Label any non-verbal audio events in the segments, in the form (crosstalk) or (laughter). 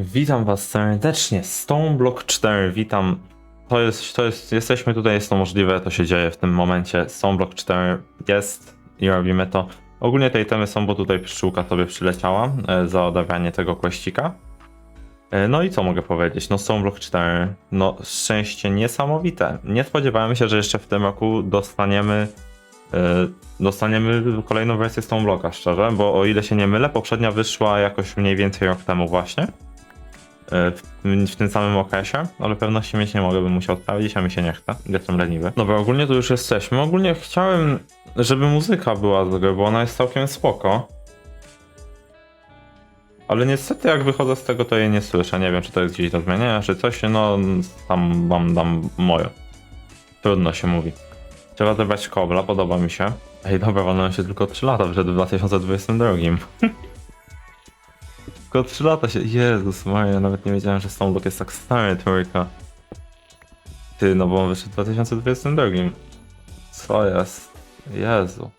Witam was serdecznie, Stone Block 4, witam. To jest, to jest, jesteśmy tutaj, jest to możliwe, to się dzieje w tym momencie. Stone Block 4 jest i robimy to. Ogólnie te itemy są, bo tutaj pszczółka sobie przyleciała e, za odebranie tego kłeścika. E, No i co mogę powiedzieć? No Stone Block 4, no szczęście niesamowite. Nie spodziewałem się, że jeszcze w tym roku dostaniemy e, dostaniemy kolejną wersję Stone Blocka, szczerze, bo o ile się nie mylę, poprzednia wyszła jakoś mniej więcej rok temu właśnie. E, W, w tym samym okresie, ale pewności mieć nie mogę, bym musiał sprawdzić, a mi się nie chce. Jestem leniwy. Dobra, ogólnie tu już jesteśmy. Ogólnie chciałem, żeby muzyka była z gry, bo ona jest całkiem spoko. Ale niestety jak wychodzę z tego, to jej nie słyszę. Nie wiem, czy to jest gdzieś do zmienienia, czy coś, no tam mam dam moje. Trudno się mówi. Trzeba zebrać kobla, podoba mi się. Ej, dobra, wolno się tylko 3 lata, w 2022. (laughs) tylko 3 lata się... Jezus Maria, nawet nie wiedziałem, że Stoneblock jest tak stary, trójka. Ty, no bo on wyszedł w 2022. Co jest? Jezu.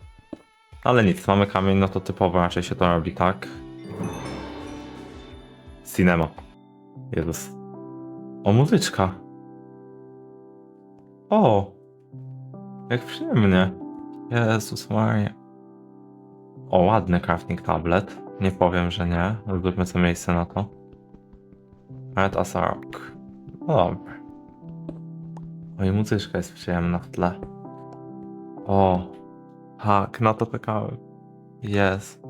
Ale nic, mamy kamień, no to typowo raczej się to robi, tak? Cinema. Jezus. O, muzyczka. O! Jak przyjemnie. Jezus Maria. O, ładny crafting tablet. Nie powiem, że nie. Zróbmy sobie miejsce na to. Red as a rock. No dobra. O, i muzyczka jest przyjemna w tle. O, tak, na to czekałem. Jest.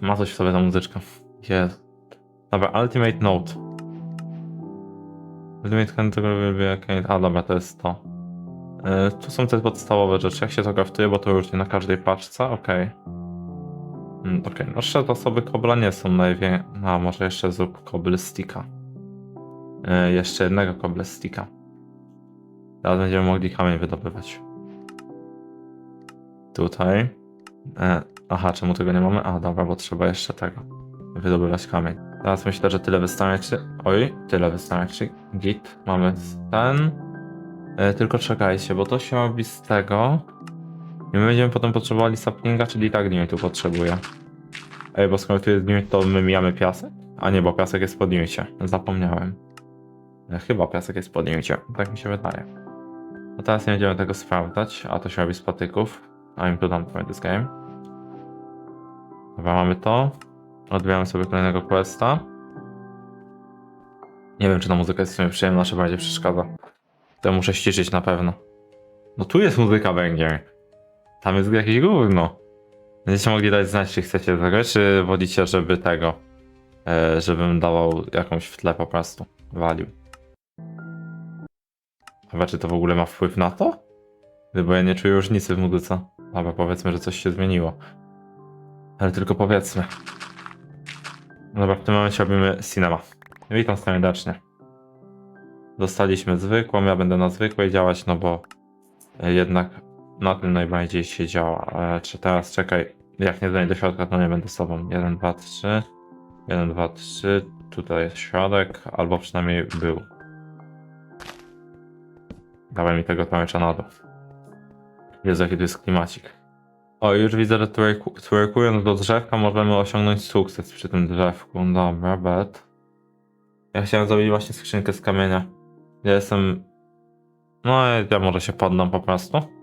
Ma coś w sobie ta muzyczka. Jest. Dobra, Ultimate Note. Ultimate tego lubię. A dobra, to jest to. E, Tu są te podstawowe rzeczy. Jak się to kraftuje, bo to różnie na każdej paczce. Okej. Mm, Okej, no jeszcze osoby kobla nie są największe. A może jeszcze zrób cobblesticka. E, jeszcze jednego cobblesticka. Teraz będziemy mogli kamień wydobywać. Tutaj. E, aha, czemu tego nie mamy? A dobra, bo trzeba jeszcze tego. Wydobywać kamień. Teraz myślę, że tyle wystarczy. Oj, tyle wystarczy. Git. Mamy ten. E, tylko czekajcie, bo to się robi z tego. I my będziemy potem potrzebowali saplinga, czyli tak limitu potrzebuje. Ej, bo skoro tu jest limit, to my mijamy piasek? A nie, bo piasek jest pod limicie. Zapomniałem. E, Chyba piasek jest pod limicie. Tak mi się wydaje. No teraz nie będziemy tego sprawdzać, a to się robi z patyków. I'm too dumb for this game. Dobra, mamy to. Odbieramy sobie kolejnego questa. Nie wiem, czy ta muzyka jest w sumie przyjemna, czy bardziej przeszkadza. To muszę ściszyć na pewno. No tu jest muzyka węgier. Tam jest jakieś gówno. Będziecie mogli dać znać, czy chcecie tego, czy wolicie, żeby tego, e, żebym dawał jakąś w tle po prostu. Walił. Chyba, czy to w ogóle ma wpływ na to? Bo ja nie czuję różnicy w muzyce. Dobra, powiedzmy, że coś się zmieniło. Ale tylko powiedzmy. Dobra, w tym momencie robimy cinema. Witam serdecznie. Dostaliśmy zwykłą, ja będę na zwykłej działać, no bo jednak na tym najbardziej się działa. E, czy teraz czekaj, jak nie znajdę do środka, to nie będę sobą. 1, 2, 3. 1, 2, 3. Tutaj jest środek, albo przynajmniej był. Dawaj mi tego tłamycza na dół. Jezu, jaki tu jest klimacik. O, już widzę, że twerku- twerkując do drzewka możemy osiągnąć sukces przy tym drzewku. Dobra, bet. Ja chciałem zrobić właśnie skrzynkę z kamienia. Ja jestem... No, ja może się poddam po prostu.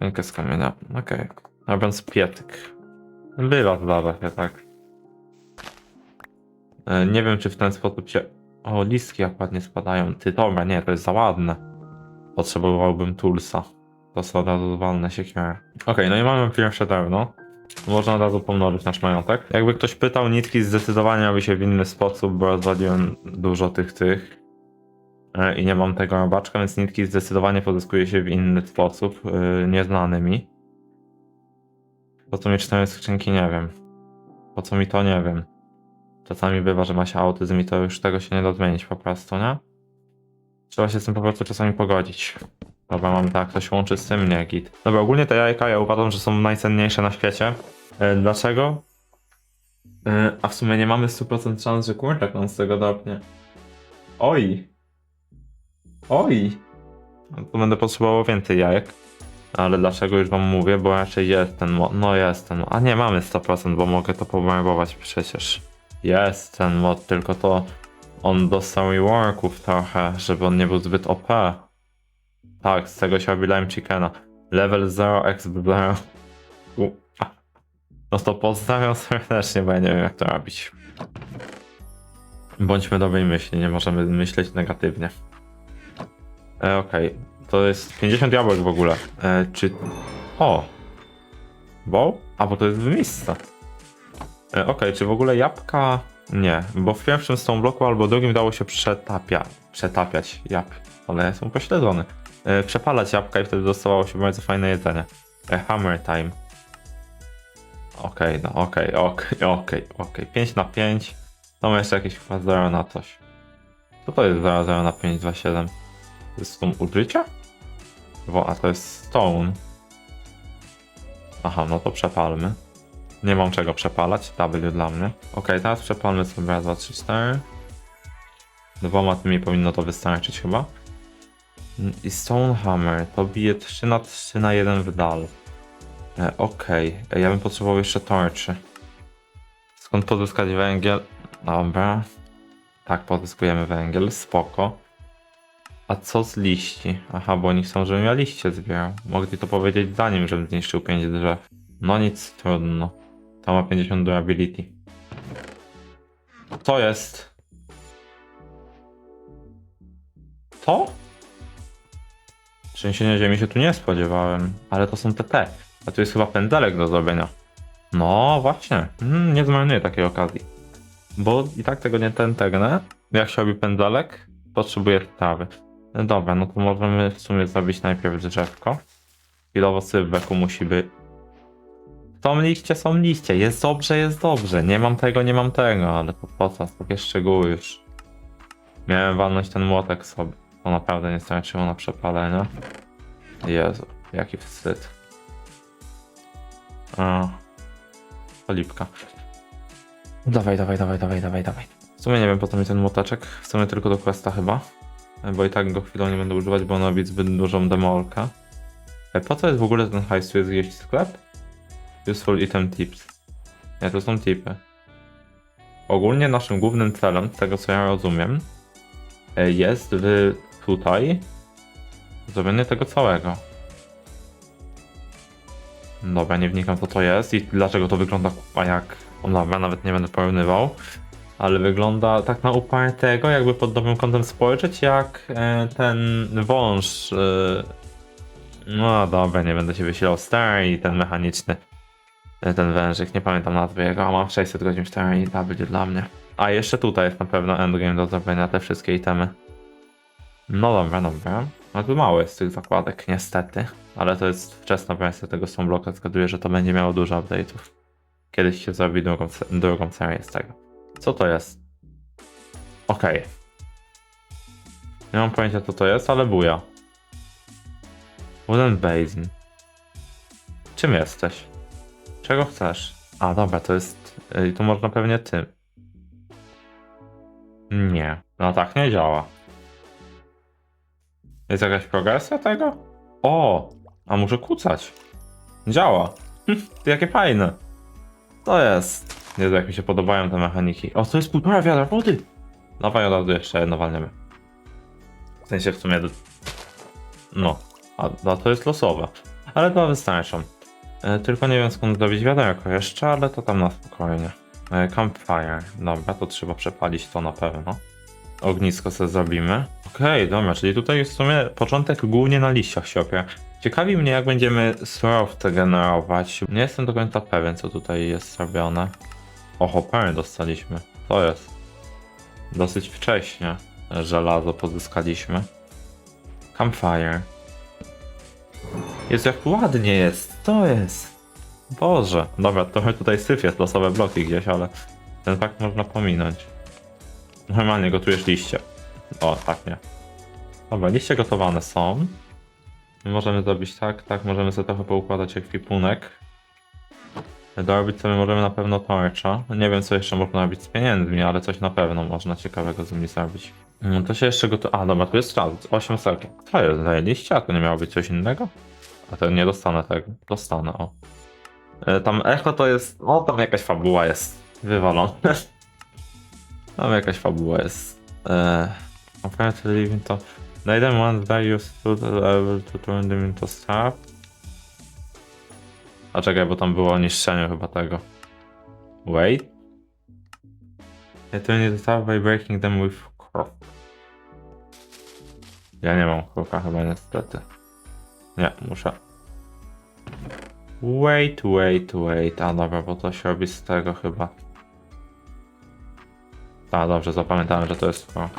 Skrzynkę z kamienia, okej. Robiąc pietyk. Bywa zdarza się, tak. E, Nie wiem, czy w ten sposób się... O, listki jak ładnie spadają. Ty, dobra, nie, to jest za ładne. Potrzebowałbym toolsa. To są od razu walne siekierę. Okej, no i mamy pierwsze drewno. Można od razu pomnożyć nasz majątek. Jakby ktoś pytał, nitki zdecydowanie robi się w inny sposób, bo rozwaliłem dużo tych tych. E, I nie mam tego robaczka, więc nitki zdecydowanie pozyskuje się w inny sposób, yy, nieznany mi. Po co mi cztery skrzynki, nie wiem. Po co mi to, nie wiem. Czasami bywa, że ma się autyzm i to już tego się nie da zmienić po prostu, nie? Trzeba się z tym po prostu czasami pogodzić. Dobra, mamy tak, to się łączy z tym, nie git. Dobra, ogólnie te jajka ja uważam, że są najcenniejsze na świecie. E, dlaczego? E, a w sumie nie mamy 100% szans, że kurczak nam z tego dopnie. Oj! Oj! To będę potrzebował więcej jajek. Ale dlaczego już wam mówię? Bo raczej jest ten. No jest ten. A nie, mamy 100%, bo mogę to pomalować przecież. Jest ten mod, tylko to on dostał reworków trochę, żeby on nie był zbyt OP. Tak, z tego się robi lime chickena. Level 0 x. No to pozdrawiam serdecznie, bo ja nie wiem jak to robić. Bądźmy dobrej myśli, nie możemy myśleć negatywnie. E, Okej, to jest 50 jabłek w ogóle. E, czy... O! Bo? A, bo to jest w miejsce. E, Okej, czy w ogóle jabłka... Nie, bo w pierwszym stone bloku albo drugim dało się przetapia... przetapiać jab... Ale ja są pośledzony. E, przepalać jabłka i wtedy dostawało się bardzo fajne jedzenie. E, hammer time. Okej, no okej, okej, okej, okej. 5 na 5. To ma jeszcze jakieś chyba 0 na coś. Co to jest 0, 0 na 5, 2, 7? Jest stone użycia? Bo, a to jest stone. Aha, no to przepalmy. Nie mam czego przepalać, W dla mnie. Ok, teraz przepalmy sobie raz, dwa, trzy, cztery. Dwoma tymi powinno to wystarczyć chyba. I Stone Hammer to bije 3 na 3 na 1 w dal. E, Okej, E, ja bym potrzebował jeszcze torczy. Skąd pozyskać węgiel? Dobra. Tak, pozyskujemy węgiel, spoko. A co z liści? Aha, bo oni chcą, żebym ja liście zbierał. Mogli to powiedzieć zanim, żebym zniszczył 5 drzew. No nic, trudno. To ma 50 durability. Co jest? To? Trzęsienia ziemi się tu nie spodziewałem, ale to są TT. A tu jest chyba pędzelek do zrobienia. No właśnie, mm, nie zmarnuję takiej okazji. Bo i tak tego nie tentegnę. Jak się robi pędzelek, potrzebuję trawy. No Dobra, no to możemy w sumie zrobić najpierw drzewko. Chwilowo beku musi być. Są liście, są liście. Jest dobrze, jest dobrze. Nie mam tego, nie mam tego, ale to po co? Takie szczegóły już. Miałem walnąć ten młotek sobie. To naprawdę nie starczyło na przepalenie. Jezu, jaki wstyd. A. Olipka. Dawaj, dawaj, dawaj, dawaj, dawaj, dawaj. W sumie nie wiem po co mi ten młoteczek. W sumie tylko do questa chyba. Bo i tak go chwilą nie będę używać, bo on robi zbyt dużą demolkę. E, Po co jest w ogóle ten hajs? Jest gdzieś sklep? Useful item tips. Nie, to są tipy. Ogólnie naszym głównym celem, z tego co ja rozumiem, e, jest w tutaj zrobienie tego całego. Dobra, nie wnikam co to jest i dlaczego to wygląda a jak... O, dobra, nawet nie będę porównywał. Ale wygląda tak na upartego, jakby pod dobrym kątem spojrzeć, jak e, ten wąż. E, no dobra, nie będę się wysilał. Star i ten mechaniczny. E, ten wężyk, nie pamiętam nazwy jego, a mam 600 godzin Star i to będzie dla mnie. A jeszcze tutaj jest na pewno endgame do zrobienia, te wszystkie itemy. No dobra, dobra. No tu mało jest tych zakładek, niestety. Ale to jest wczesna wersja tego Stoneblocka, zgaduję, że to będzie miało dużo update'ów. Kiedyś się zrobi drugą, drugą serię z tego. Co to jest? Okej. Nie mam pojęcia co to jest, ale buja. Wooden Basin. Czym jesteś? Czego chcesz? A dobra, to jest... I tu można pewnie tym. Nie. No tak nie działa. Jest jakaś progresja tego? O! A muszę kucać. Działa. (laughs) Jakie fajne. To jest. Jezu, jak mi się podobają te mechaniki. O, to jest półtora wiadra wody. Dawaj od razu jeszcze jedno. W sensie w sumie... No. A, to jest losowe. Ale dwa wystarczą. E, tylko nie wiem skąd zrobić wiaderko jeszcze, ale to tam na spokojnie. E, campfire. Dobra, to trzeba przepalić to na pewno. Ognisko sobie zrobimy. Okej, dobra, czyli tutaj w sumie początek głównie na liściach się opiera. Ciekawi mnie jak będziemy surowce generować. Nie jestem do końca pewien co tutaj jest zrobione. O, hoppery dostaliśmy. To jest. Dosyć wcześnie żelazo pozyskaliśmy. Campfire. Jest jak ładnie jest. To jest. Boże. Dobra, trochę tutaj syf jest, losowe bloki gdzieś, ale ten fakt można pominąć. Normalnie gotujesz liście. O, tak nie. Dobra, liście gotowane są. Możemy zrobić tak, tak, możemy sobie trochę poukładać ekwipunek. Dorobić sobie możemy na pewno torcza. Nie wiem co jeszcze można robić z pieniędzmi, ale coś na pewno można ciekawego z nimi zrobić. Mm, To się jeszcze gotuje. A dobra, tu jest czas. 8 sekund. Co jest? Zajęliście? A to nie miało być coś innego? A to nie dostanę tego. Dostanę, o. E, Tam echo to jest. No tam jakaś fabuła jest. Wywalone. (laughs) Tam jakaś fabuła jest. Eee. Apparently to. They then want value to the level to turn them into staff. A czekaj, bo tam było o niszczeniu chyba tego. Wait. They turn into staff by breaking them with crop. Ja nie mam kroka chyba niestety. Nie, muszę. Wait, wait, wait. A dobra, bo to się robi z tego chyba. A dobrze, zapamiętałem, że to jest to.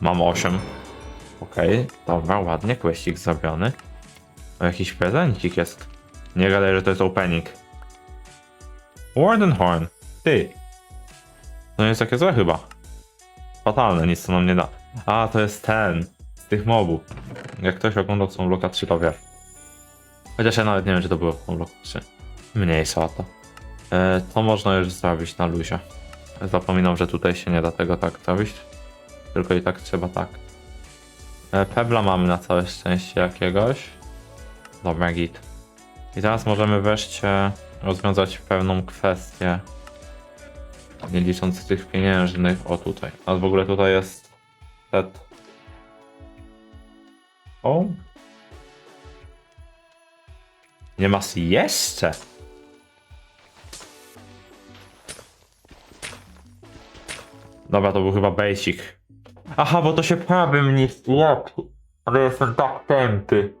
Mam 8. Okej, dobra, ładnie, questik zrobiony. O, jakiś prezencik jest. Nie gadaj, że to jest opening. Wardenhorn. Ty. To nie jest takie złe chyba. Fatalne, nic to nam nie da. A, to jest ten. Z tych mobów. Jak ktoś oglądał są Bloka 3, to wie. Chociaż ja nawet nie wiem, czy to było w Bloku 3. Mniejsza o to. E, to można już zrobić na luzie. Zapominam, że tutaj się nie da tego tak zrobić. Tylko i tak trzeba tak. E, Pebla mamy na całe szczęście jakiegoś. Dobra, git. I teraz możemy wreszcie rozwiązać pewną kwestię. Nie licząc tych pieniężnych. O tutaj. A w ogóle tutaj jest set. O. Nie masz jeszcze. Dobra, to był chyba basic. Aha, bo to się prawym nie lepiej. Ale jestem tak tępy.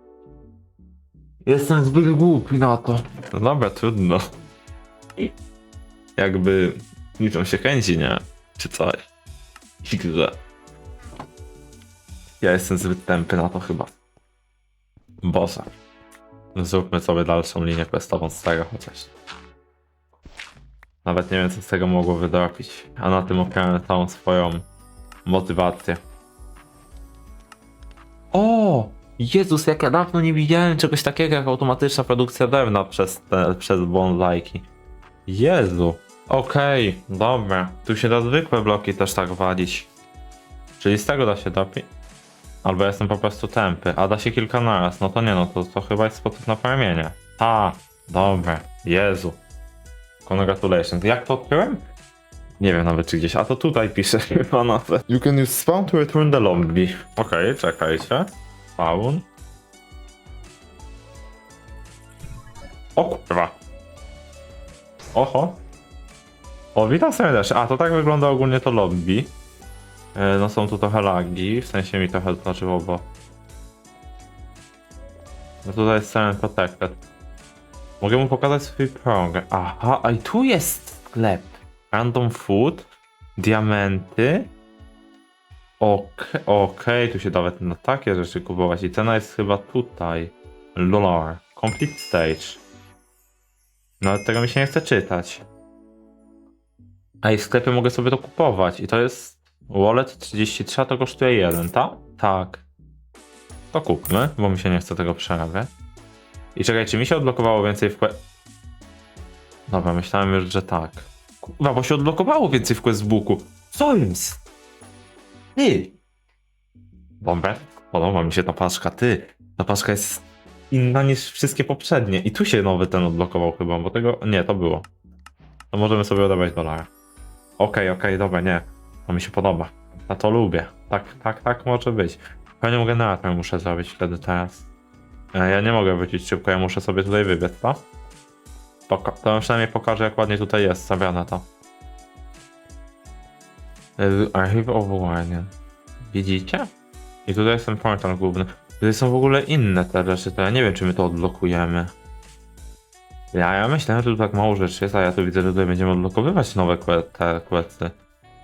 Jestem zbyt głupi na to. No dobra, trudno. Jakby liczą się chęci, nie? Czy coś. Xgle. Ja jestem zbyt tępy na to chyba. Boże. Zróbmy sobie dalszą linię questową z tego chociaż. Nawet nie wiem, co z tego mogło wydropić. A na tym opieramy całą swoją motywację. O! Jezus, jak ja dawno nie widziałem czegoś takiego jak automatyczna produkcja drewna przez, te, przez bonsajki. Jezu. Okej, dobra. Tu się da zwykłe bloki też tak walić. Czyli z tego da się dopić. Albo jestem po prostu tępy, a da się kilka naraz. No to nie, no to, to chyba jest sposób na farmienie. A, dobra. Jezu. Congratulations. Jak to odkryłem? Nie wiem nawet czy gdzieś, a to tutaj pisze (laughs) chyba nawet. You can use spawn to return the lobby. Okej, czekajcie. Spawn. O kurwa. Oho. O, witam serdecznie. A, to tak wygląda ogólnie to lobby. E, No są tu trochę lagi, w sensie mi trochę znaczyło, bo... No tutaj jest całem protected. Mogę mu pokazać swój program. Aha, a i tu jest sklep. Random food, diamenty. Okej, okej, tu się nawet na takie rzeczy kupować i cena jest chyba tutaj. Lolar. Complete stage. Nawet tego mi się nie chce czytać. A i w sklepie mogę sobie to kupować i to jest wallet 33, a to kosztuje 1, tak? Tak. To kupmy, bo mi się nie chce tego przerabiać. I czekaj, czy mi się odblokowało więcej w. Dobra, myślałem już, że tak. Kurwa, bo się odblokowało więcej w questbooku. Co jest? Ty! Dobra, podoba mi się ta paczka, ty. Ta paczka jest inna niż wszystkie poprzednie. I tu się nowy ten odblokował chyba, bo tego... Nie, to było. To możemy sobie odebrać dolara. Okej, okej, dobra, nie. To mi się podoba. Ja to lubię. Tak, tak, tak może być. Panią generator muszę zrobić wtedy teraz. E, Ja nie mogę wrócić szybko, ja muszę sobie tutaj wybiec, to? Poka to przynajmniej pokażę, jak ładnie tutaj jest zrobione to. Archive overline. Widzicie? I tutaj jest ten portal główny. Tutaj są w ogóle inne te rzeczy, to ja nie wiem, czy my to odblokujemy. Ja, ja myślałem, że tu tak mało rzeczy jest, a ja tu widzę, że tutaj będziemy odblokowywać nowe que te questy.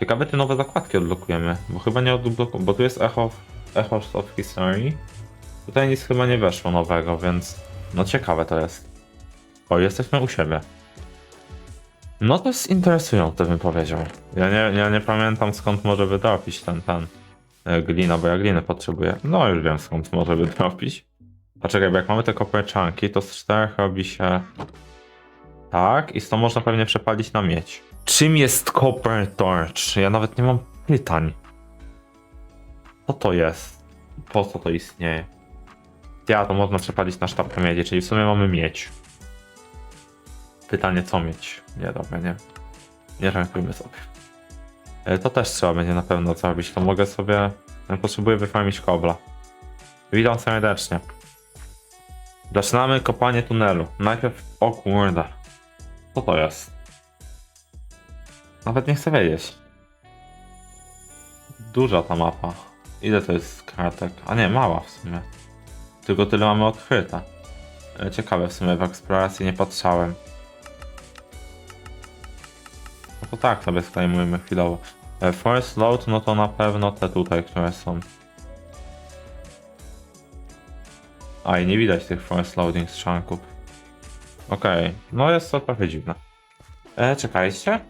Ciekawe, czy nowe zakładki odblokujemy, bo chyba nie odblokujemy, bo tu jest Echo, Echo of History. Tutaj nic chyba nie weszło nowego, więc no ciekawe to jest. O, jesteśmy u siebie. No to jest interesujące, bym powiedział. Ja nie, ja nie pamiętam skąd może wydropić ten, ten e, glina, bo ja gliny potrzebuję. No już wiem skąd może wydropić. A czekaj, bo jak mamy te copper chunki, to z czterech robi się tak i z to można pewnie przepalić na miedź. Czym jest copper torch? Ja nawet nie mam pytań. Co to jest? Po co to istnieje? Ja, to można przepalić na sztabkę miedzi, czyli w sumie mamy mieć. Pytanie, co mieć? Nie, dobra, nie. Nie rankujmy sobie. E, To też trzeba będzie na pewno zrobić. To mogę sobie... ja Potrzebuję wyfarmić kobla. Witam serdecznie. Zaczynamy kopanie tunelu. Najpierw... O kurde. Co to jest? Nawet nie chcę wiedzieć. Duża ta mapa. Ile to jest kartek? A nie, mała w sumie. Tylko tyle mamy odkryte. E, Ciekawe w sumie, w eksploracji nie patrzałem. To tak sobie sklejmujemy chwilowo. E, Forest Load, no to na pewno te tutaj, które są. A i nie widać tych Forest Loading strzanków. Okej, no jest to trochę dziwne. E, czekajcie.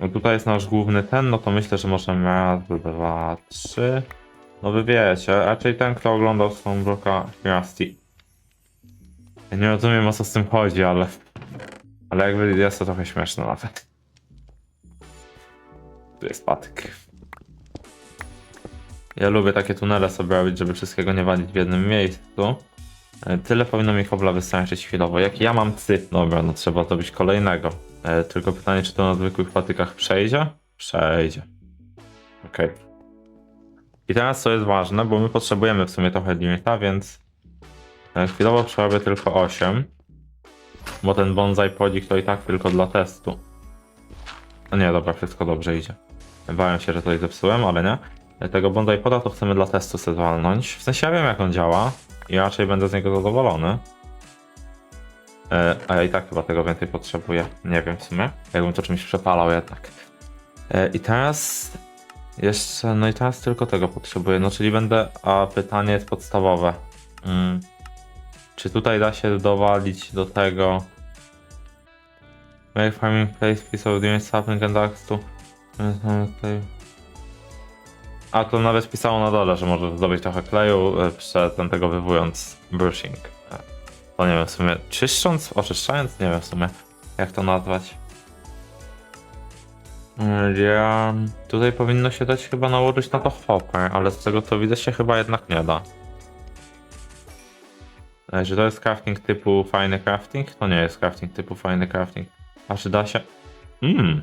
No tutaj jest nasz główny ten, no to myślę, że możemy raz, dwa, trzy. No wy wiecie, raczej ten, kto oglądał Stonebrook'a Curiosity. Ja nie rozumiem o co z tym chodzi, ale... Ale jakby jest to trochę śmieszne nawet. Jest patyk. Ja lubię takie tunele sobie robić, żeby wszystkiego nie walić w jednym miejscu. E, Tyle powinno mi kobla wystarczyć chwilowo. Jak ja mam cyp, dobra, no trzeba zrobić kolejnego. E, tylko pytanie, czy to na zwykłych patykach przejdzie? Przejdzie. Okej. I teraz co jest ważne, bo my potrzebujemy w sumie trochę limita, więc e, chwilowo przerobię tylko 8. Bo ten bonsai podzik to i tak tylko dla testu. No nie, dobra, wszystko dobrze idzie. Bałem się, że coś zepsułem, ale nie. Tego bonsai poda to chcemy dla testu sobie walnąć. W sensie ja wiem jak on działa i raczej będę z niego zadowolony. E, a ja i tak chyba tego więcej potrzebuję. Nie wiem w sumie. Jakbym to czymś przepalał jednak. E, I teraz jeszcze, no i teraz tylko tego potrzebuję. No czyli będę, a pytanie jest podstawowe. Mm. Czy tutaj da się dowalić do tego Make farming place piece of doing something and to a to nawet pisało na dole, że możesz zdobyć trochę kleju e, przed ten tego wywując brushing. E, To nie wiem w sumie, czyszcząc, oczyszczając, nie wiem w sumie jak to nazwać. Mm, Ja... Tutaj powinno się dać chyba nałożyć na to hopper, ale z tego co widzę się chyba jednak nie da. E, Czy to jest crafting typu fajny crafting? To nie jest crafting typu fajny crafting. A czy da się? Mmm.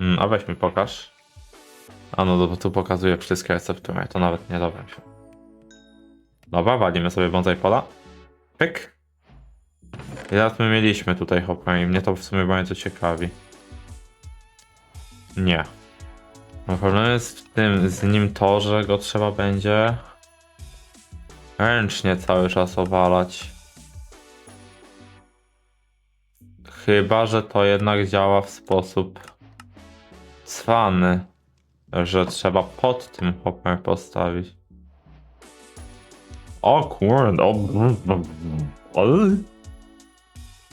Mm, a weź mi pokaż. A no, to tu pokazuje wszystkie receptury, to nawet nie dobrym się. Dobra, walimy sobie bonsai pola. Pyk. I teraz my mieliśmy tutaj hopper i mnie to w sumie bardzo ciekawi. Nie. No problem jest w tym, z nim to, że go trzeba będzie ręcznie cały czas owalać. Chyba, że to jednak działa w sposób cwany, że trzeba pod tym hopper postawić. O kurde, o... o-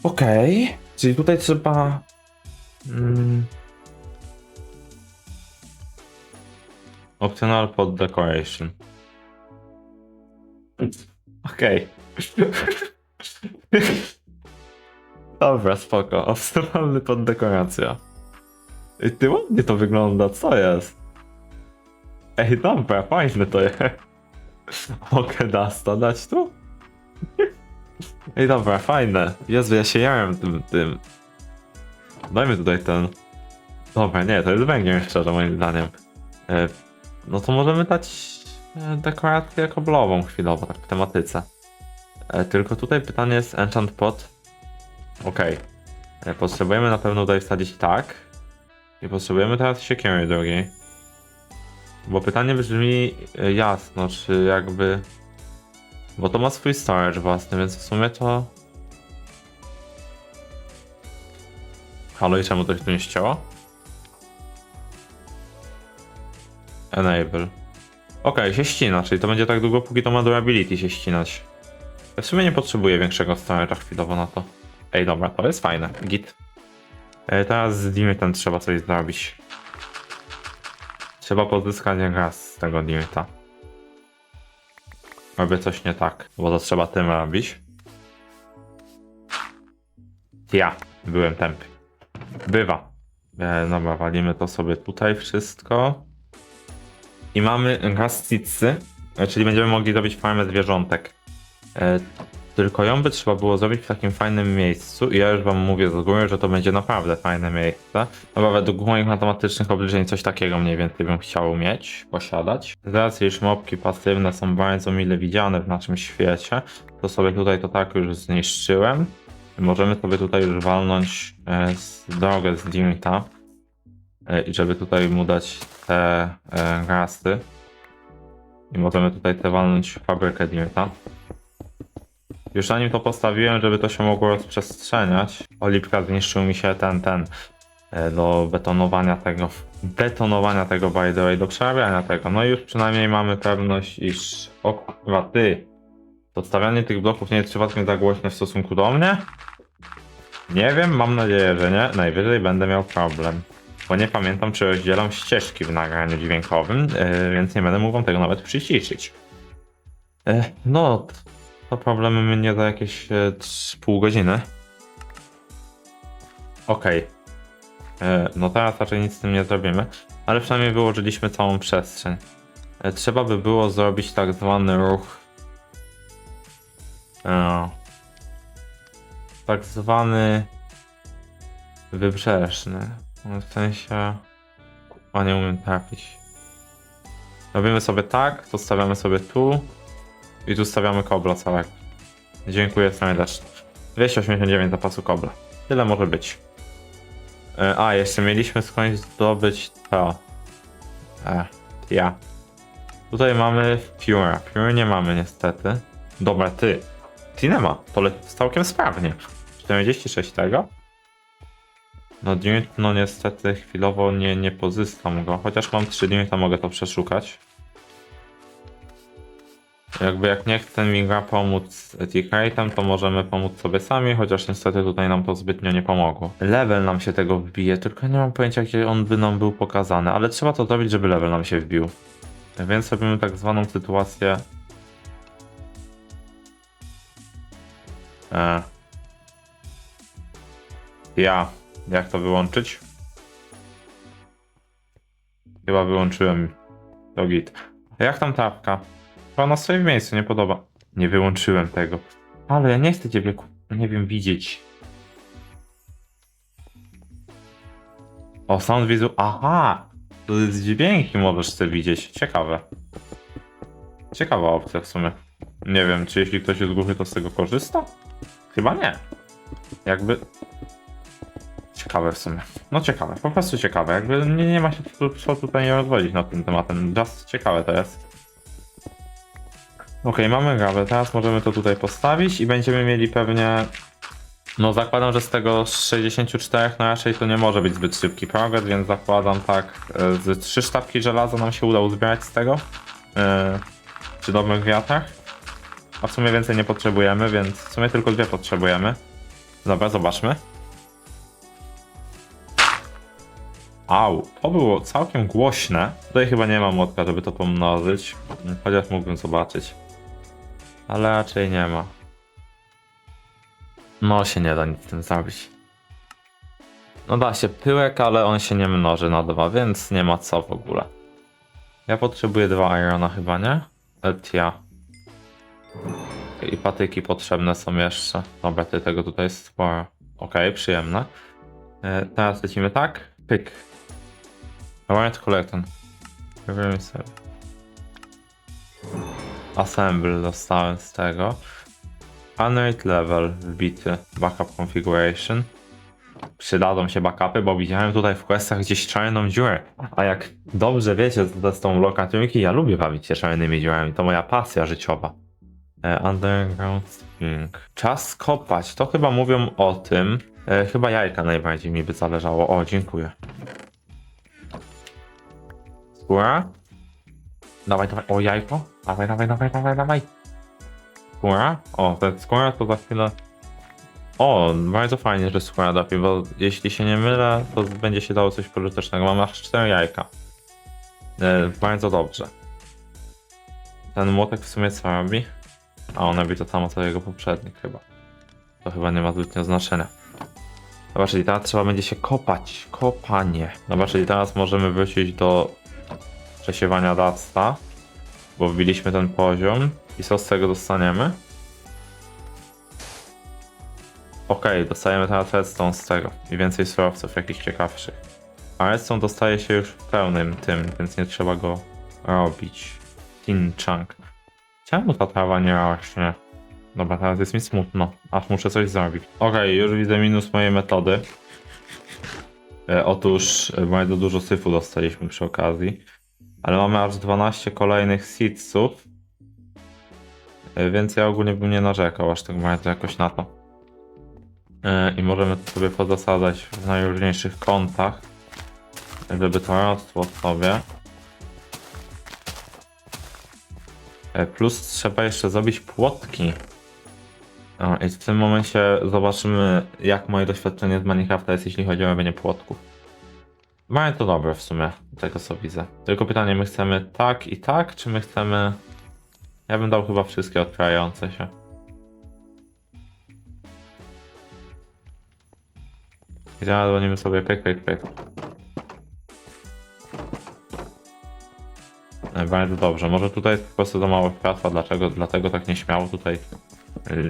Okej, czyli tutaj trzeba... Mm, optional pod decoration. Okej. (laughs) Dobra, spoko. Opcjonalny pod dekoracja. Ej, ty ładnie to wygląda, co jest? Ej, dobra, fajne to jest. (laughs) Mogę Dasta dać tu? Ej, dobra, fajne. Jezu, ja się jarem tym, tym. Dajmy tutaj ten. Dobra, nie, to jest węgiel szczerze moim zdaniem. E, no to możemy dać e, dekorację koblową chwilowo, tak w tematyce. E, tylko tutaj pytanie jest enchant pot. Okej. E, Potrzebujemy na pewno tutaj wsadzić tak. I potrzebujemy teraz siekiery drugiej. Bo pytanie brzmi e, jasno, czy jakby... Bo to ma swój storage własny, więc w sumie to... Halo, i czemu to się tu nie ścięło? Enable. Okej, się ścina, czyli to będzie tak długo, póki to ma durability się ścinać. Ja w sumie nie potrzebuję większego storage'a chwilowo na to. Ej, dobra, to jest fajne. Git. E, teraz z limitem trzeba coś zrobić. Trzeba pozyskać gaz z tego limita. Robię coś nie tak, bo to trzeba tym robić. Ja, byłem tępy. Bywa. E, dobra, walimy to sobie tutaj wszystko. I mamy gaz cicy. E, Czyli będziemy mogli zrobić farmę zwierzątek. E, tylko ją by trzeba było zrobić w takim fajnym miejscu i ja już wam mówię z góry, że to będzie naprawdę fajne miejsce. No bo według moich matematycznych obliczeń coś takiego mniej więcej bym chciał mieć, posiadać. Z racji, iż mopki pasywne są bardzo mile widziane w naszym świecie, to sobie tutaj to tak już zniszczyłem. Możemy sobie tutaj już walnąć e, z drogę z Dirta. E, I żeby tutaj mu dać te e, rasty. I możemy tutaj te walnąć w fabrykę Dirta. Już na nim to postawiłem, żeby to się mogło rozprzestrzeniać. Olipka zniszczył mi się ten, ten e, do betonowania tego, betonowania tego by the way, do przerabiania tego. No i już przynajmniej mamy pewność, iż o kurwa ty, to stawianie tych bloków nie jest przypadkiem za głośne w stosunku do mnie? Nie wiem, mam nadzieję, że nie. Najwyżej będę miał problem. Bo nie pamiętam, czy rozdzielam ścieżki w nagraniu dźwiękowym, yy, więc nie będę mógł tego nawet przyciszyć. Yy, no, to problemy mnie za jakieś yy, trz- pół godziny. Okej. Yy, no teraz raczej nic z tym nie zrobimy, ale przynajmniej wyłożyliśmy całą przestrzeń. Yy, trzeba by było zrobić tak zwany ruch. Yy, tak zwany wybrzeżny. No, W sensie. O, nie umiem trafić. Robimy sobie tak, to stawiamy sobie tu i tu stawiamy kobla całego. Dziękuję serdecznie. 289 zapasu kobla. Tyle może być. E, A, jeszcze mieliśmy skądś zdobyć to. E, ja. Tutaj mamy Pure. Pure nie mamy niestety. Dobra, ty. Cinema, to leci całkiem sprawnie. 46 tego. No Dirt, no niestety chwilowo nie, nie pozyskam go, chociaż mam 3 dni, mogę to przeszukać. Jakby jak nie chce mi gra pomóc Etiquetem, to możemy pomóc sobie sami, chociaż niestety tutaj nam to zbytnio nie pomogło. Level nam się tego wbije, tylko nie mam pojęcia gdzie on by nam był pokazany, ale trzeba to zrobić, żeby level nam się wbił. Więc robimy tak zwaną sytuację... E. Ja. Jak to wyłączyć? Chyba wyłączyłem to git. Jak tam tapka? Ona stoi w miejscu, nie podoba. Nie wyłączyłem tego. Ale ja nie chcę ciebie, nie wiem, widzieć. O, sound wizu. Aha! To jest dźwięki możesz sobie widzieć. Ciekawe. Ciekawa opcja w sumie. Nie wiem, czy jeśli ktoś jest głuchy, to z tego korzysta? Chyba nie. Jakby Ciekawe w sumie. No ciekawe, po prostu ciekawe. Jakby nie, nie ma się co tutaj rozwodzić nad tym tematem. Just ciekawe to jest. Okej, mamy gawę. Teraz możemy to tutaj postawić i będziemy mieli pewnie... No zakładam, że z tego z 64 no raczej to nie może być zbyt szybki progres, więc zakładam tak, e, z trzy sztabki żelaza nam się uda uzbierać z tego. Yy, przy dobrych wiatrach. A w sumie więcej nie potrzebujemy, więc w sumie tylko dwie potrzebujemy. Dobra, zobaczmy. Au, to było całkiem głośne. Tutaj chyba nie ma młotka, żeby to pomnożyć. Chociaż mógłbym zobaczyć. Ale raczej nie ma. No się nie da nic z tym zrobić. No da się pyłek, ale on się nie mnoży na dwa, więc nie ma co w ogóle. Ja potrzebuję dwa irona chyba, nie? Etia. I patyki potrzebne są jeszcze. Dobra, ty tego tutaj jest sporo. Okej, przyjemne. E, teraz lecimy tak. Pyk. Alright, collecton. Robimy sobie. Assemble dostałem z tego. Generate level wbity. Backup configuration. Przydadzą się backupy, bo widziałem tutaj w questach gdzieś czarną dziurę. A jak dobrze wiecie, z tą lokatorki, ja lubię bawić się czarnymi dziurami. To moja pasja życiowa. E, Underground Spring. Czas kopać. To chyba mówią o tym. E, chyba jajka najbardziej mi by zależało. O, dziękuję. Skóra? Dawaj, dawaj. O, jajko? Dawaj, dawaj, dawaj, dawaj, dawaj. Skóra? O, ta skóra to za chwilę... O, bardzo fajnie, że skóra dapi, bo jeśli się nie mylę, to będzie się dało coś pożytecznego. Mamy aż cztery jajka. E, bardzo dobrze. Ten młotek w sumie co robi? A on robi to samo co jego poprzednik chyba. To chyba nie ma zbytnio znaczenia. Dobra, teraz trzeba będzie się kopać. Kopanie. Dobra, teraz możemy wrócić do przesiewania dasta. bo wbiliśmy ten poziom i co z tego dostaniemy? Okej, dostajemy teraz redstone z tego i więcej surowców, jakichś ciekawszych. A redstone dostaje się już w pełnym tym, więc nie trzeba go robić. Tin chunk. Czemu ta trawa nie rośnie? Dobra, teraz jest mi smutno, aż muszę coś zrobić. Okej, już widzę minus mojej metody. E, otóż e, bardzo dużo syfu dostaliśmy przy okazji. Ale mamy aż 12 kolejnych seedsów. E, Więc ja ogólnie bym nie narzekał aż tak bardzo jakoś na to. E, I możemy sobie pozasadzać w najróżniejszych kątach, żeby to rosło sobie. E, Plus trzeba jeszcze zrobić płotki. I w tym momencie zobaczymy, jak moje doświadczenie z Minecrafta jest, jeśli chodzi o robienie płotków. Mają to dobre w sumie, tego co widzę. Tylko pytanie, my chcemy tak i tak, czy my chcemy... Ja bym dał chyba wszystkie otwierające się. Gdzie dzwonimy sobie pyk, pyk, pyk. E, Bardzo dobrze. Może tutaj jest po prostu za mało światła, dlaczego, dlatego tak nieśmiało tutaj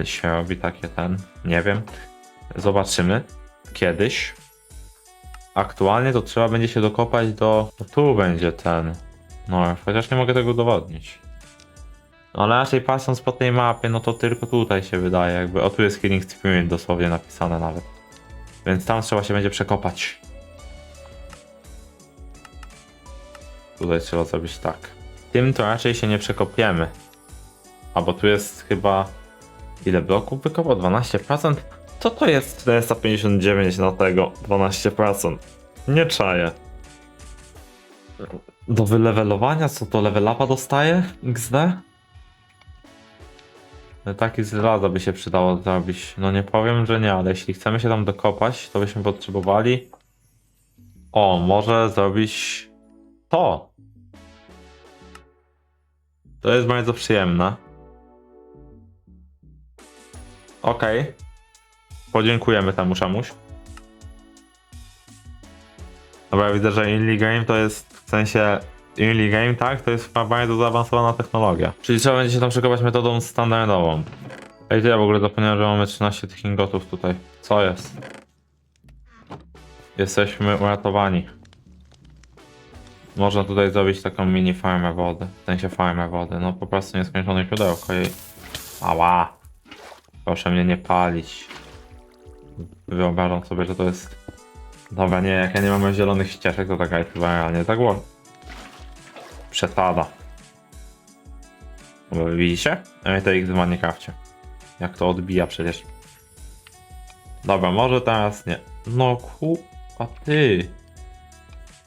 się robi takie ten, nie wiem. Zobaczymy kiedyś. Aktualnie to trzeba będzie się dokopać do... No tu będzie ten... No, chociaż nie mogę tego udowodnić. No, ale raczej patrząc po tej mapie, no to tylko tutaj się wydaje jakby... O, tu jest Healing Spirit dosłownie napisane nawet. Więc tam trzeba się będzie przekopać. Tutaj trzeba zrobić tak. Tym to raczej się nie przekopiemy. A bo tu jest chyba... Ile bloków wykopał? 12%? Co to jest 459 na tego? 12%. Nie czaję. Do wylevelowania? Co to level upa dostaje? XD? No Taki z raza by się przydało zrobić. No nie powiem, że nie, ale jeśli chcemy się tam dokopać, to byśmy potrzebowali... O, może zrobić to. To jest bardzo przyjemne. Okej. Podziękujemy temu czemuś. Dobra, widzę, że Inly Game to jest w sensie Inly Game, tak? To jest bardzo zaawansowana technologia. Czyli trzeba będzie się tam przekopać metodą standardową. Ej, to ja w ogóle zapomniałem, że mamy 13 tych ingotów tutaj. Co jest? Jesteśmy uratowani. Można tutaj zrobić taką mini farmę wody. W sensie farmę wody. No po prostu nieskończone źródełko jej. Ała! Proszę mnie nie palić. Wyobrażam sobie, że to jest... Dobra, nie, jak ja nie mam zielonych ścieżek, to taka jest chyba realnie tak było. Przesada. Widzicie? RTX w Minecrafcie. Jak to odbija przecież. Dobra, może teraz nie. No ku... A ty...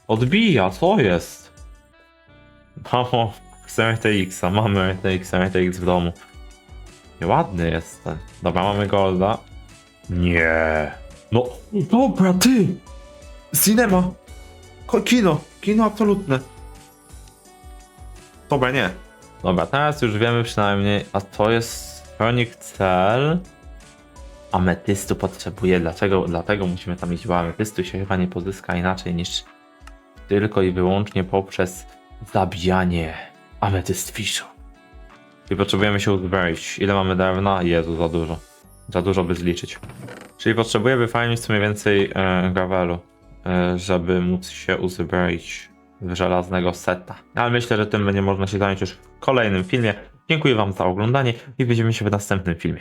Odbija, co jest? Mamo, chcę RTX-a, mamy RTX, RTX w domu. Nieładny jest ten. Dobra, mamy golda. Nie. No, dobra, ty! Cinema! Ko- Kino! Kino absolutne. Dobra, nie. Dobra, teraz już wiemy przynajmniej, a to jest chronik cel. Ametystu potrzebuje, dlaczego? Dlatego musimy tam iść, bo ametystu się chyba nie pozyska inaczej niż tylko i wyłącznie poprzez zabijanie ametyst fiszu. I potrzebujemy się uzbroić. Ile mamy drewna? Jezu, za dużo. Za dużo by zliczyć. Czyli potrzebuję wyfajnić w więcej e, gravelu, e, żeby móc się uzbroić w żelaznego seta. Ale myślę, że tym będzie można się zająć już w kolejnym filmie. Dziękuję Wam za oglądanie i widzimy się w następnym filmie.